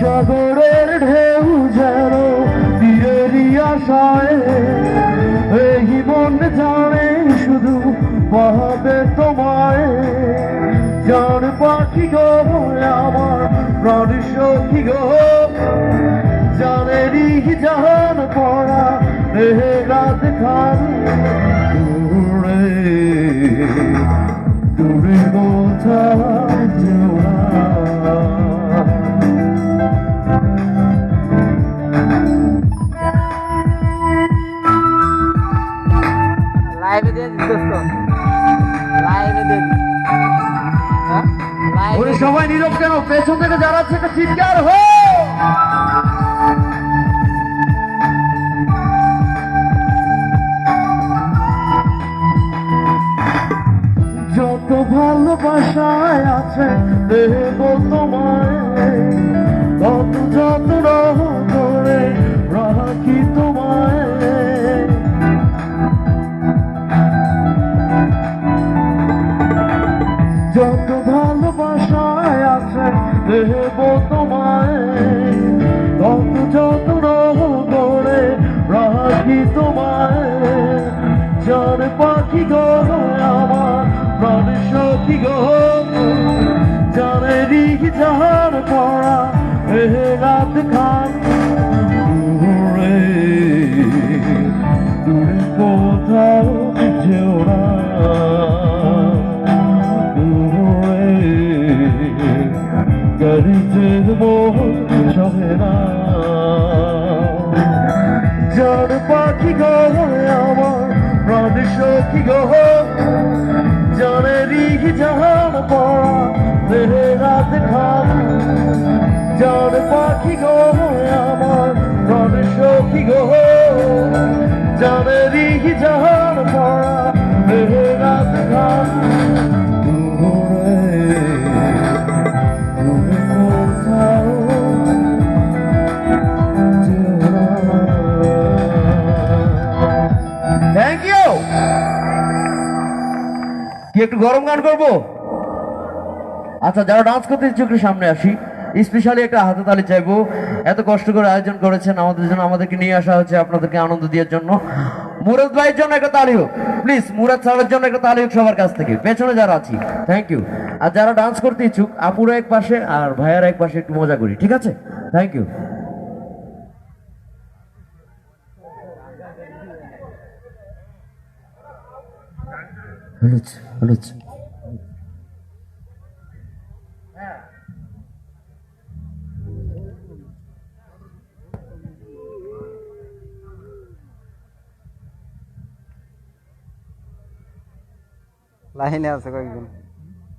সাগরের ঢেউ যেন তীরেরই আশায়। এই মন জানে শুধু পাবে তোমায়। জান পাখি গো, আমার প্রাণ সখী গো। জানেরই জান পড়া রাত খান দূরে দূরে লাইভে দিয়ে দিস দোস্ত লাইভে দিয়ে ওরে সবাই নীরব কেন? পেছন থেকে যারা আছে একটা চিৎকার হো! যত ভালোবাসায় আছে দেব তোমায়। যত ভালোবাসায় আছে, দেব তোমায়। তত যত্ন করে রাখি তোমায়। জান পাখি গো, আমার প্রাণ সখী গো। জাহার পড়া এ রাত খান। কোথাও যেও না। গাড়িতে মোহ সহে না। জান পাখি গো আমার প্রাণ সখী গো। জানেরি জাহান পড়া রে রাত খান জান পাখি গো আমার প্রাণ সখী গো। জানেরি জাহান কি একটু গরম গান করব? আচ্ছা যারা ডান্স করতে ইচ্ছে একটু সামনে আসি স্পেশালি একটা হাতে তালি চাইব। এত কষ্ট করে আয়োজন করেছেন আমাদের জন্য, আমাদেরকে নিয়ে আসা হচ্ছে আপনাদেরকে আনন্দ দেওয়ার জন্য। মুরাদ ভাইয়ের জন্য একটা তালি হোক প্লিজ মুরাদ সাহেবের জন্য একটা তালি হোক সবার কাছ থেকে। পেছনে যারা আছি থ্যাংক ইউ আর যারা ডান্স করতে ইচ্ছুক, আপুরা এক পাশে আর ভাইয়ারা এক পাশে একটু মজা করি, ঠিক আছে? Thank you হলুচ হলুচ লাইনে আছে কয়েকজন